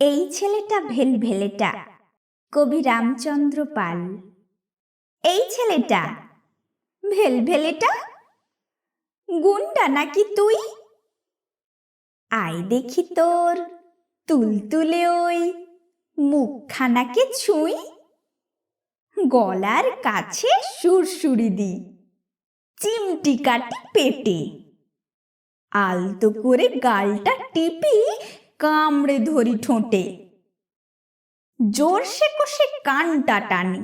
এই ছেলেটা ভেলভেলেটা, কবি রামচন্দ্র পাল। এই ছেলেটা, ভেলভেলেটা? গুন্ডা নাকি তুই? আয় দেখি তোর তুলতুলে ওই মুখখানাকে ছুঁই। গলার কাছে সুরসুরি দি, চিমটি কাটি পেটে। আলতো করে গালটা টিপি কামড়ে ধরি ঠোঁটে। জোরসে কষে কানটা টানি,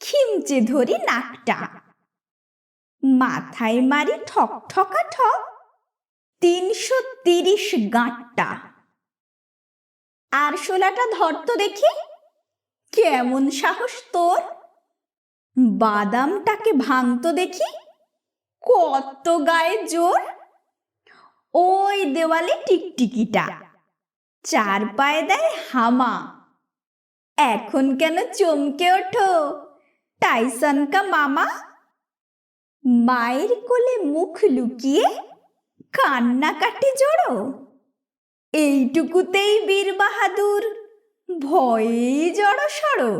খিমচে ধরি নাকটা। মাথায় মারি ঠক ঠকা ঠক, তিনশো তিরিশ গাঁটটা। আর শোলাটা ধরতো দেখি, কেমন সাহস তোর? বাদামটাকে ভাঙতো দেখি, কত গায়ে জোর? ওই দেওয়ালে টিকটিকিটা। চার পায়ে দেয় হামা। এখন কেন চমকে ওঠো, টাইসন কা মামা? মায়ের কোলে মুখ লুকিয়ে কান্নাকাটি জড়ো। এইটুকুতেই বীর বাহাদুর ভয়ে জড়ো সড়ো।